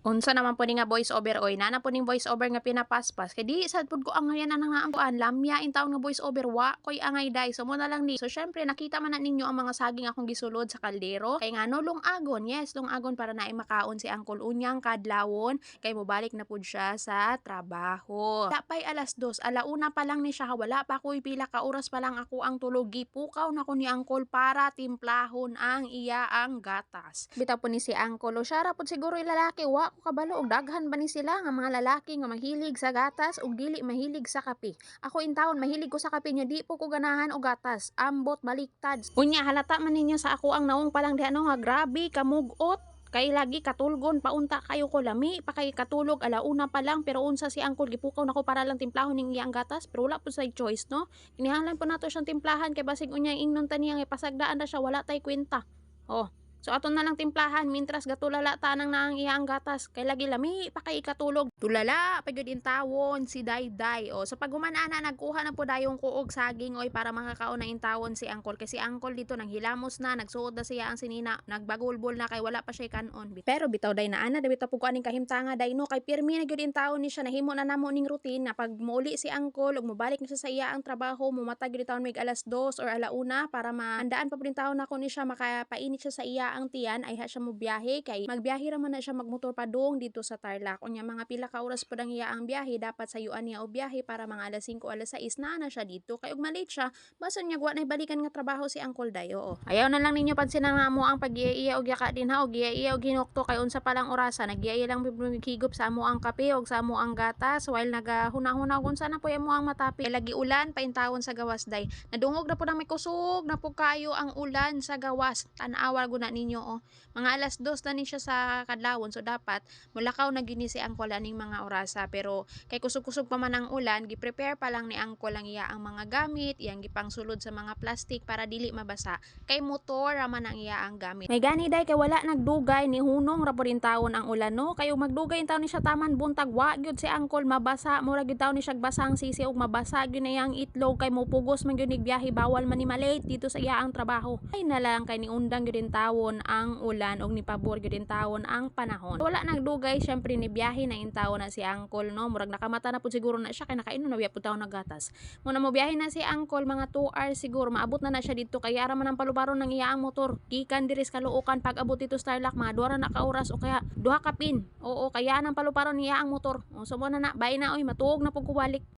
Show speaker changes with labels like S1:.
S1: Unsa naman po ni nga voice over oy nana po ning voice over nga pinapaspas. Kay di sad pud ko ang yan ang nga ang lamya in taon nga voice over wa koy angay dai so mo na lang ni. So syempre nakita man na ninyo ang mga saging akong gisulod sa kaldero. Kay nga no lungagon yes lungagon para na makaon si Uncle Unyang kadlawon. Kay mobalik na pud siya sa trabaho. Tapay alas dos alauna pa lang ni siya wala pa koy pila ka oras pa lang ako ang tulog. Gipukaw na ko ni Uncle para timplahon ang iya ang gatas. Bitaw po ni si Uncle. O siya ra pud siguro yung lalaki wa ko kabalo og daghan ba ni sila nga mga lalaki nga mahilig sa gatas ug dili mahilig sa kape? Ako in taon mahilig ko sa kape nya di po ko ganahan og gatas. Ambot baliktad. Unya halata man ninyo sa ako ang naong palang di ano nga grabe kamugot. Kay lagi katulgon paunta kayo ko lami pa kay katulog alauna pa lang pero unsa si angkol gipukaw nako para lang timplahon ning iyang gatas pero wala po sa choice no? Kinahanglan po nato siyang timplahan kay basig unya ingnon taniyang ipasagdaan na siya wala tay kwenta. Oh So aton na lang timplahan. Mintras gatulala ta nang naang iyang gatas. Kay lagi lami pa kay ikatulog. Tulala pa gyud in tawon si Dayday. O so pag humanana nagkuha na po dayong kuog saging oy para makakaon na in tawon si Angkol kasi Angkol dito nang hilamos na nagsuod na siya ang sinina. Nagbagulbol na kay wala pa siya kanon. Pero bitaw day na ana daw po aning kahimtanga day no? Kay pirmi na gyud in tawon ni siya nahimo na namo ning routine. Na pag muuli si Angkol ug mobalik na siya sa iya ang trabaho mumatag gyud tawon mig alas 2 or alauna para maandaan pa pud tawon nako ni siya makapainit siya sa iya ang tiyan ay ha siya mo biyahe kay magbiyahe ra man na siya magmotor pa dong dito sa Tarlac. Unya mga pila ka oras pa ang iya ang biyahe dapat sayuan niya o biyahe para mga alas 5 alas 6 na na siya dito. Kay ug malate siya basta niya wa na balikan nga trabaho si Uncle Dayo ayaw na lang ninyo pansinan nga mo ang pag-iya og yaka din ha og iya og hinukto kay unsa pa lang orasa nagyaya lang higop sa amo ang kape og sa amo ang gatas while nagahuna-huna kung sana po mo ang matapi. Lagi ulan paintawon sa gawas day. Nadungog na po nang may kusog na po kayo ang ulan sa gawas. Tan-awal guna ninyo oh. Mga alas dos na ni siya sa kadlawon so dapat mulakaw na gini si Angkol aning mga orasa. Pero kay kusog-kusog pa man ang ulan gi-prepare pa lang ni Angkol ang iya ang mga gamit iyang gipang sulod sa mga plastic para dili mabasa. Kay motor man ang iya ang gamit. May gani day kay wala nagdugay ni hunong ra taon ang ulan no? Kayo magdugay taon ni siya taman buntag wa gyud si Angkol mabasa. Mura gyud taon ni siya basang sisi ug mabasa gyud na yang itlog. Kay mupugos man gyud ni biyahe bawal man ni malate dito sa iya ang trabaho. Ay na lang kay ni undang gyud din tawon ang ulan og ni pabor gyud din tawon ang panahon. Wala nagdugay syempre ni biyahe na in tawon na si Angkol no? Murag nakamata na pud siguro na siya kay nakainom na biya pud tawon nagatas mo na mo biyahe na si Angkol mga 2 hours siguro maabot na na siya dito kay ara man ang palubaron ng iya ang motor. Gikan diri sa kaluokan pag abot dito sa Tarlac mga duha na ka oras o kaya duha ka pin. Oo kaya nang paluparon niya ang motor. O so mo na na bye na oy matuog na pud ko balik